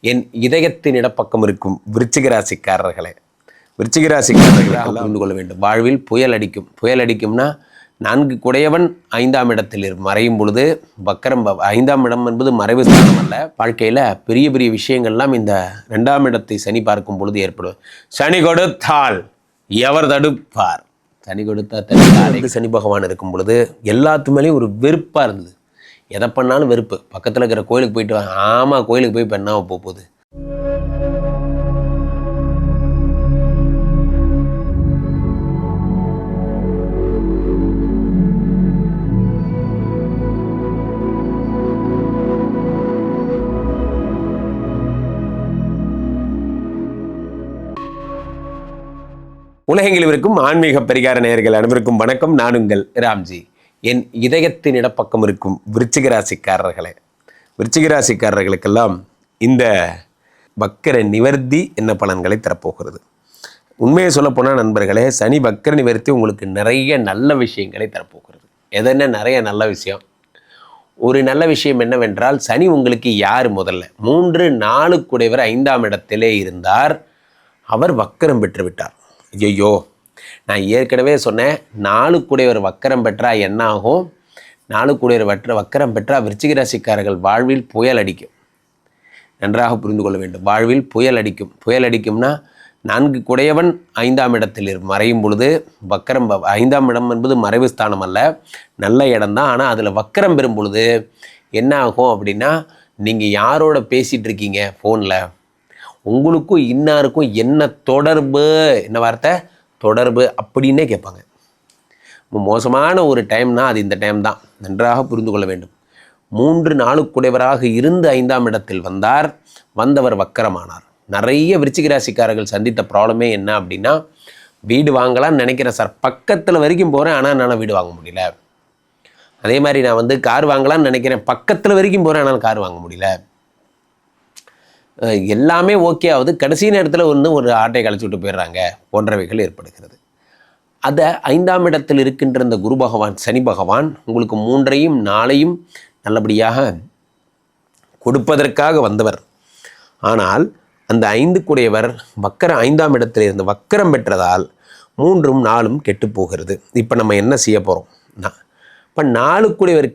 என் இதயத்தின் இடப்பக்கம் இருக்கும் விருச்சிக ராசிக்காரர்களே. விருச்சிக ராசிக்காரர்களாக புரிந்து கொள்ள வேண்டும். வாழ்வில் புயல் அடிக்கும். புயல் அடிக்கும்னா நான்கு குடையவன் ஐந்தாம் இடத்தில் மறையும் பொழுது வக்கரம் ஐந்தாம் இடம் என்பது மறைவு ஸ்தானம் அல்ல. வாழ்க்கையில் பெரிய பெரிய விஷயங்கள்லாம் இந்த ரெண்டாம் இடத்தை சனி பார்க்கும் பொழுது ஏற்படும். சனி கொடுத்தால் எவர் தடுப்பார்? சனி கொடுத்தா தடுத்தால் சனி பகவான் இருக்கும் பொழுது எல்லாத்து மேலேயும் ஒரு வெறுப்பாக இருந்தது. எதை பண்ணாலும் வெறுப்பு. பக்கத்தில் இருக்கிற கோயிலுக்கு போயிட்டு வாங்க ஆமாம் கோயிலுக்கு போய் என்ன போக போகுது? உலகெங்கில் இருக்கும் ஆன்மீக பரிகார நேயர்கள் அனைவருக்கும் வணக்கம். நான் உங்கள் ராம்ஜி. என் இதயத்தின் இடப்பக்கம் இருக்கும் விருச்சிகராசிக்காரர்களே. விருச்சிகராசிக்காரர்களுக்கெல்லாம் இந்த வக்கர நிவர்த்தி என்ன பலன்களை தரப்போகிறது. உண்மையை சொல்லப்போனால் நண்பர்களே சனி வக்கர நிவர்த்தி உங்களுக்கு நிறைய நல்ல விஷயங்களை தரப்போகிறது. எதென்ன நிறைய நல்ல விஷயம். ஒரு நல்ல விஷயம் என்னவென்றால் சனி உங்களுக்கு யார் முதல்ல? மூன்று நாலு ஐந்தாம் இடத்திலே இருந்தார். அவர் வக்கரம் பெற்றுவிட்டார். ஐயோ நான் ஏற்கனவே சொன்னேன் நாலு குடைவர் வக்கரம் பெற்றால் என்ன ஆகும் நாலு வற்ற வக்கரம் பெற்றா விருச்சிக ராசிக்காரர்கள் வாழ்வில் புயல் அடிக்கும். நன்றாக புரிந்து கொள்ள வேண்டும். வாழ்வில் புயல் அடிக்கும். புயல் அடிக்கும்னா நான்கு குடையவன் ஐந்தாம் இடத்தில் இரு- மறையும் பொழுது வக்கரம் ஐந்தாம் இடம் என்பது மறைவு ஸ்தானம் அல்ல. நல்ல இடம்தான் ஆனால் அதில் வக்கரம் பெறும் பொழுது என்ன ஆகும் அப்படின்னா நீங்கள் யாரோட பேசிகிட்டு இருக்கீங்க? ஃபோனில் உங்களுக்கும் இன்னாருக்கும் என்ன தொடர்பு? என்ன வார்த்தை? தொடர்பு அப்படின்னே கேட்பாங்க. மோசமான ஒரு டைம்னா அது இந்த டைம் தான். நன்றாக புரிந்து கொள்ள வேண்டும். மூன்று நாளுக்குடையவராக இருந்து ஐந்தாம் இடத்தில் வந்தார் வந்தவர் வக்கரமானார். நிறைய விருச்சிக ராசிக்காரர்கள் சந்தித்த ப்ராப்ளமே என்ன அப்படின்னா வீடு வாங்கலாம்னு நினைக்கிறேன் சார் பக்கத்தில் வரைக்கும் போகிறேன் ஆனால் என்னால் வீடு வாங்க முடியல. அதே மாதிரி நான் வந்து கார் வாங்கலாம்னு நினைக்கிறேன் பக்கத்தில் வரைக்கும் போகிறேன் ஆனால் கார் வாங்க முடியல. எல்லாமே ஓகே ஆகுது. கடைசி நேரத்தில் ஒன்று ஒரு ஆட்டை கழிச்சு விட்டு போயிடுறாங்க. போன்றவைகள் ஏற்படுகிறது. அதை ஐந்தாம் இடத்தில் இருக்கின்ற இந்த குரு பகவான் சனி பகவான் உங்களுக்கு மூன்றையும் நாளையும் நல்லபடியாக கொடுப்பதற்காக வந்தவர். ஆனால் அந்த ஐந்து கூடையவர் வக்கர ஐந்தாம் இடத்தில் இருந்து வக்கரம் பெற்றதால் மூன்றும் நாளும் கெட்டு போகிறது. இப்போ நம்ம என்ன செய்ய போகிறோம் இப்போ நாலு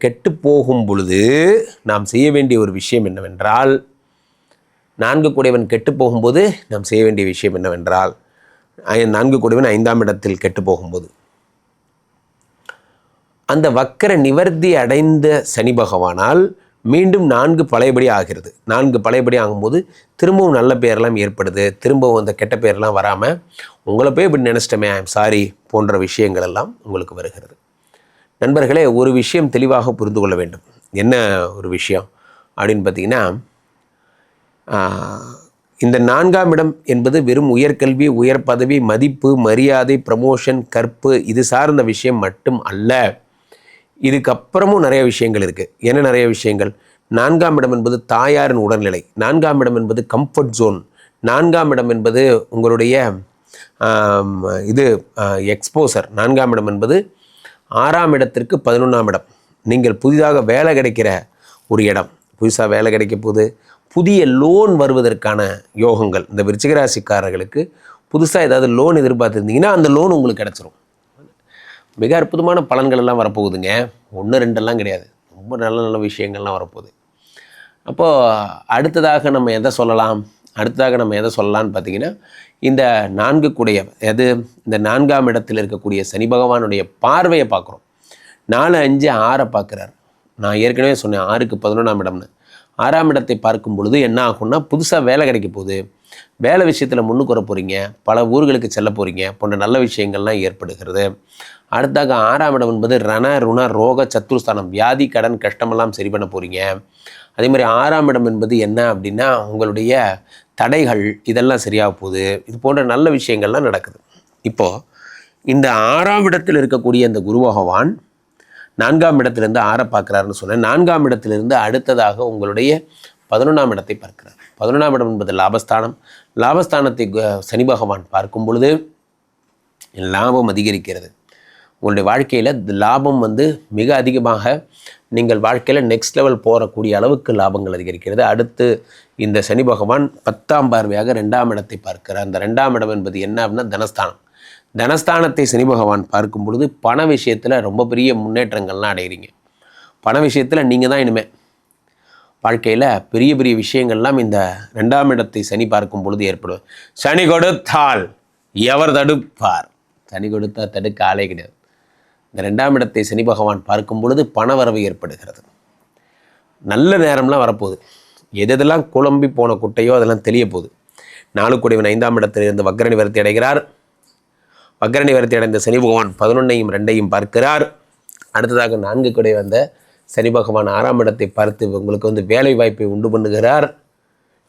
கெட்டு போகும் பொழுது நாம் செய்ய வேண்டிய ஒரு விஷயம் என்னவென்றால் நான்கு குடைவன் கெட்டு போகும்போது நாம் செய்ய வேண்டிய விஷயம் என்னவென்றால் நான்கு குடைவன் ஐந்தாம் இடத்தில் கெட்டு போகும்போது. அந்த வக்கர நிவர்த்தி அடைந்த சனி பகவானால் மீண்டும் நான்கு பழையபடி ஆகிறது. நான்கு பழையபடி ஆகும்போது திரும்பவும் நல்ல பேரெல்லாம் ஏற்படுது. திரும்பவும் அந்த கெட்ட பேரெல்லாம் வராமல் உங்களை போய் இப்படி நினச்சிட்டமே ஐம் சாரி போன்ற விஷயங்கள் எல்லாம் உங்களுக்கு வருகிறது. நண்பர்களே ஒரு விஷயம் தெளிவாக புரிந்து கொள்ள வேண்டும். என்ன ஒரு விஷயம் அப்படின்னு பார்த்தீங்கன்னா இந்த நான்காம் இடம் என்பது வெறும் உயர்கல்வி உயர் பதவி மதிப்பு மரியாதை ப்ரமோஷன் கற்பு இது சார்ந்த விஷயம் மட்டும் அல்ல. இதுக்கப்புறமும் நிறைய விஷயங்கள் இருக்குது என்ன நிறைய விஷயங்கள்? நான்காம் இடம் என்பது தாயாரின் உடல்நிலை. நான்காம் இடம் என்பது கம்ஃபர்ட் ஜோன் நான்காம் இடம் என்பது உங்களுடைய இது எக்ஸ்போசர் நான்காம் இடம் என்பது ஆறாம் இடத்திற்கு பதினொன்றாம் இடம். நீங்கள் புதிதாக வேலை கிடைக்கிற ஒரு இடம். புதுசாக வேலை கிடைக்க போகுது. புதிய லோன் வருவதற்கான யோகங்கள். இந்த விருச்சிகராசிக்காரர்களுக்கு புதுசாக ஏதாவது லோன் எதிர்பார்த்துருந்தீங்கன்னா அந்த லோன் உங்களுக்கு கிடச்சிரும். மிக அற்புதமான பலன்கள் எல்லாம் வரப்போகுதுங்க. ஒன்று ரெண்டெல்லாம் கிடையாது. ரொம்ப நல்ல நல்ல விஷயங்கள்லாம் வரப்போகுது. அப்போது அடுத்ததாக நம்ம எதை சொல்லலாம்? அடுத்ததாக நம்ம எதை சொல்லலாம்னு பார்த்தீங்கன்னா இந்த நான்கு கூடைய எது? இந்த நான்காம் இடத்தில் இருக்கக்கூடிய சனி பகவானுடைய பார்வையை பார்க்குறோம். நாலு அஞ்சு ஆறை பார்க்குறாரு. நான் ஏற்கனவே சொன்னேன் ஆறுக்கு பதினொன்றாம் இடம்னு. ஆறாம் இடத்தை பார்க்கும் பொழுது என்ன ஆகும்னா புதுசாக வேலை கிடைக்க போகுது. வேலை விஷயத்தில் முன்னுக்கு வர போகிறீங்க பல ஊர்களுக்கு செல்ல போகிறீங்க போன்ற நல்ல விஷயங்கள்லாம் ஏற்படுகிறது. அடுத்தாக ஆறாம் இடம் என்பது ரண ருண ரோக சத்துருஸ்தானம் வியாதி கடன் கஷ்டமெல்லாம் சரி பண்ண போகிறீங்க அதே மாதிரி ஆறாம் இடம் என்பது என்ன அப்படின்னா உங்களுடைய தடைகள் இதெல்லாம் சரியாக போகுது. இது போன்ற நல்ல விஷயங்கள்லாம் நடக்குது. இப்போது இந்த ஆறாம் இடத்தில் இருக்கக்கூடிய இந்த குரு பகவான் நான்காம் இடத்திலிருந்து ஆற பார்க்குறாருன்னு சொன்னேன். நான்காம் இடத்திலிருந்து அடுத்ததாக உங்களுடைய பதினொன்றாம் இடத்தை பார்க்கிறார். பதினொன்றாம் இடம் என்பது லாபஸ்தானம். லாபஸ்தானத்தை கு- சனி பகவான் பார்க்கும் பொழுது லாபம் அதிகரிக்கிறது. உங்களுடைய வாழ்க்கையில் லாபம் வந்து மிக அதிகமாக நீங்கள் வாழ்க்கையில் நெக்ஸ்ட் லெவல் போகக்கூடிய அளவுக்கு லாபங்கள் அதிகரிக்கிறது. அடுத்து இந்த சனி பகவான் பத்தாம் பார்வையாக ரெண்டாம் இடத்தை பார்க்கிறார். அந்த ரெண்டாம் இடம் என்பது என்ன அப்படின்னா தனஸ்தானம். தனஸ்தானத்தை சனி பகவான் பார்க்கும் பொழுது பண விஷயத்தில் ரொம்ப பெரிய முன்னேற்றங்கள்லாம் அடைகிறீங்க பண விஷயத்தில் நீங்கள் தான் இனிமேல் வாழ்க்கையில் பெரிய பெரிய விஷயங்கள்லாம் இந்த ரெண்டாம் இடத்தை சனி பார்க்கும் பொழுது ஏற்படும். சனி கொடுத்தால் எவர் தடுப்பார்? சனி கொடுத்தா தடுக்க ஆளே கிடையாது. இந்த ரெண்டாம் இடத்தை சனி பகவான் பார்க்கும் பொழுது பணவரவு ஏற்படுகிறது. நல்ல நேரம்லாம் வரப்போகுது. எது எதெல்லாம் குழம்பி போன குட்டையோ அதெல்லாம் தெரிய போகுது நாலு குடைவன் ஐந்தாம் இடத்திலிருந்து வக்கரணி வரத்தி அடைகிறார். வக்கர வரத்தி அடைந்த சனி பகவான் பதினொன்னையும் ரெண்டையும் பார்க்கிறார். அடுத்ததாக நான்கு கொடை வந்த சனி பகவான் ஆறாம் இடத்தை பார்த்து உங்களுக்கு வந்து வேலை வாய்ப்பை உண்டு பண்ணுகிறார்.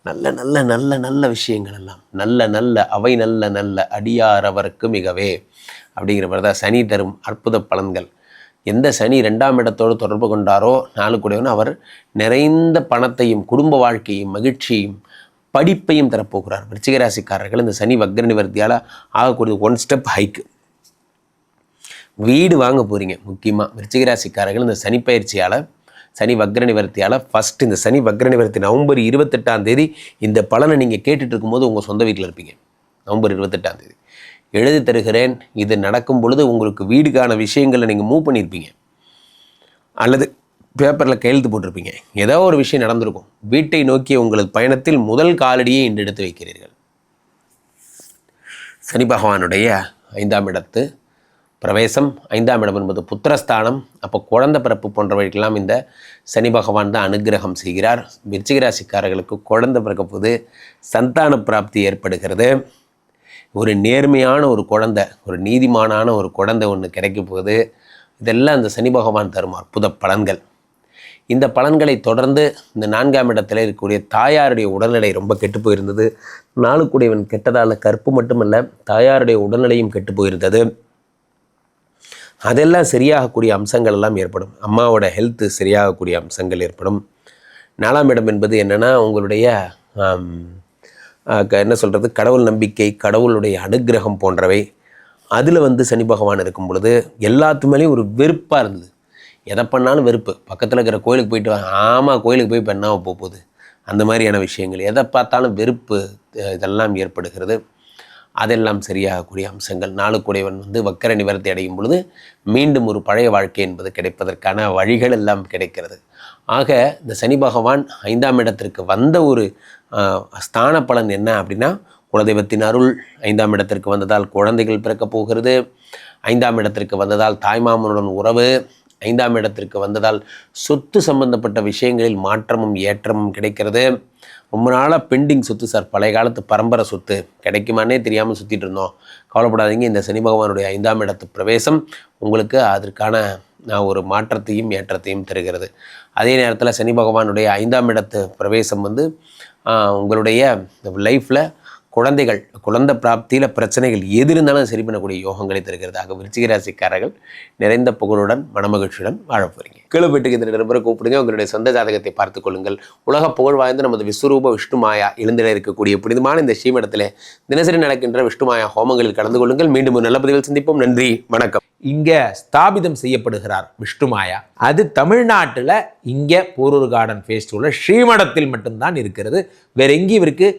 நல்ல நல்ல நல்ல நல்ல விஷயங்கள் எல்லாம். நல்ல நல்ல அவை நல்ல நல்ல அடியாரவருக்கு மிகவே. அப்படிங்கிற மாதிரி தான் சனி தரும் அற்புத பலன்கள். எந்த சனி ரெண்டாம் இடத்தோடு தொடர்பு கொண்டாரோ நாலு கூடவன் அவர் நிறைந்த பணத்தையும் குடும்ப வாழ்க்கையும் மகிழ்ச்சியும் படிப்பையும் தரப்போகிறார். விருச்சிகராசிக்காரர்கள் இந்த சனி வக்ர நிவர்த்தியால் ஆகக்கூடிய ஒன் ஸ்டெப் ஹைக்கு வீடு வாங்க போகிறீங்க முக்கியமாக விருச்சிகராசிக்காரர்கள் இந்த சனி பயிற்சியால் சனி வக்ர நிவர்த்தியால் ஃபஸ்ட் இந்த சனி வக்ர நிவர்த்தி நவம்பர் இருபத்தெட்டாம் தேதி இந்த பலனை நீங்கள் கேட்டுட்டு இருக்கும்போது உங்கள் சொந்த வீட்டில் இருப்பீங்க. நவம்பர் இருபத்தெட்டாம் தேதி. எழுதி தருகிறேன் இது நடக்கும் பொழுது உங்களுக்கு வீடுக்கான விஷயங்களை நீங்கள் மூவ் பண்ணியிருப்பீங்க அல்லது பேப்பரில் கையெழுத்து போட்டிருப்பீங்க. ஏதோ ஒரு விஷயம் நடந்திருக்கும். வீட்டை நோக்கிய உங்களது பயணத்தில் முதல் காலடியை இன்று எடுத்து வைக்கிறீர்கள். சனி பகவானுடைய ஐந்தாம் இடத்து பிரவேசம் ஐந்தாம் இடம் என்பது புத்திரஸ்தானம். அப்போ குழந்தை பிறப்பு போன்றவைக்கெல்லாம் இந்த சனி பகவான் தான் அனுகிரகம் செய்கிறார். விருச்சிக ராசிக்காரர்களுக்கு குழந்தை பிறக்க போது சந்தான பிராப்தி ஏற்படுகிறது. ஒரு நேர்மையான ஒரு குழந்தை ஒரு நீதிமானான ஒரு குழந்தை ஒன்று கிடைக்க போகுது இதெல்லாம் அந்த சனி பகவான் தரும் அற்புத பலன்கள். இந்த பலன்களை தொடர்ந்து இந்த நான்காம் இடத்துல இருக்கக்கூடிய தாயாருடைய உடல்நிலை ரொம்ப கெட்டு போயிருந்தது. நாளுக்குடையவன் கெட்டதால் கற்பு மட்டுமல்ல தாயாருடைய உடல்நிலையும் கெட்டு போயிருந்தது. அதெல்லாம் சரியாகக்கூடிய அம்சங்கள் எல்லாம் ஏற்படும். அம்மாவோட ஹெல்த்து சரியாகக்கூடிய அம்சங்கள் ஏற்படும். நாலாம் இடம் என்பது என்னென்னா உங்களுடைய என்ன சொல்கிறது கடவுள் நம்பிக்கை கடவுளுடைய அனுக்கிரகம் போன்றவை. அதில் வந்து சனி பகவான் இருக்கும் பொழுது எல்லாத்து மேலேயும் ஒரு வெறுப்பாக இருந்தது. எதை பண்ணாலும் வெறுப்பு. பக்கத்தில் இருக்கிற கோயிலுக்கு போயிட்டு வா ஆமாம் கோயிலுக்கு போய் இப்போ போக போகுது? அந்த மாதிரியான விஷயங்கள். எதை பார்த்தாலும் வெறுப்பு இதெல்லாம் ஏற்படுகிறது. அதெல்லாம் சரியாகக்கூடிய அம்சங்கள். நாளுக்குடையவன் வந்து வக்கர நிவர்த்தி அடையும் பொழுது மீண்டும் ஒரு பழைய வாழ்க்கை என்பது கிடைப்பதற்கான வழிகள் எல்லாம் கிடைக்கிறது. ஆக இந்த சனி பகவான் ஐந்தாம் இடத்திற்கு வந்த ஒரு ஸ்தான பலன் என்ன அப்படின்னா குலதெய்வத்தின் அருள் ஐந்தாம் இடத்திற்கு வந்ததால் குழந்தைகள் பிறக்கப் போகிறது. ஐந்தாம் இடத்திற்கு வந்ததால் தாய்மாமனுடன் உறவு. ஐந்தாம் இடத்திற்கு வந்ததால் சொத்து சம்பந்தப்பட்ட விஷயங்களில் மாற்றமும் ஏற்றமும் கிடைக்கிறது. ரொம்ப நாளாக பெண்டிங் சொத்து சார். பழைய காலத்து பரம்பரை சொத்து. கிடைக்குமானே தெரியாமல் சுற்றிட்டு இருந்தோம். கவலைப்படாதீங்க. இந்த சனி பகவானுடைய ஐந்தாம் இடத்து பிரவேசம் உங்களுக்கு அதற்கான நான் ஒரு மாற்றத்தையும் ஏற்றத்தையும் தருகிறது. அதே நேரத்தில் சனி பகவானுடைய ஐந்தாம் இடத்து பிரவேசம் வந்து உங்களுடைய லைஃப்பில் குழந்தைகள் குழந்தை பிராப்தியில் பிரச்சனைகள் எது இருந்தாலும் சரி பண்ணக்கூடிய யோகங்களை தருகிறதாக விருச்சிகராசிக்காரர்கள் விருச்சிக ராசிக்காரர்கள் நிறைந்த புகழுடன் மனமகிழ்ச்சியுடன் வாழ போகிறீங்க கீழே போயிட்டு இந்த நண்பரை கூப்பிடுங்க. உங்களுடைய சொந்த ஜாதகத்தை பார்த்துக் கொள்ளுங்கள். உலக புகழ் வாய்ந்த நமது விஸ்வரூப விஷ்ணுமாயா எழுந்திட இருக்கக்கூடிய புனிதமான இந்த ஸ்ரீமடத்தில் தினசரி நடக்கின்ற விஷ்ணுமாயா ஹோமங்களில் கலந்து கொள்ளுங்கள். மீண்டும் ஒரு நல்ல பதிவில் சந்திப்போம். நன்றி. வணக்கம். இங்கே ஸ்தாபிதம் செய்யப்படுகிறார் விஷ்ணுமாயா அது தமிழ்நாட்டில் இங்கே போரூர் கார்டன் ஃபேஸ்டிவலில் ஸ்ரீமடத்தில் மட்டும்தான் இருக்கிறது. வேற எங்கேயும் இருக்குது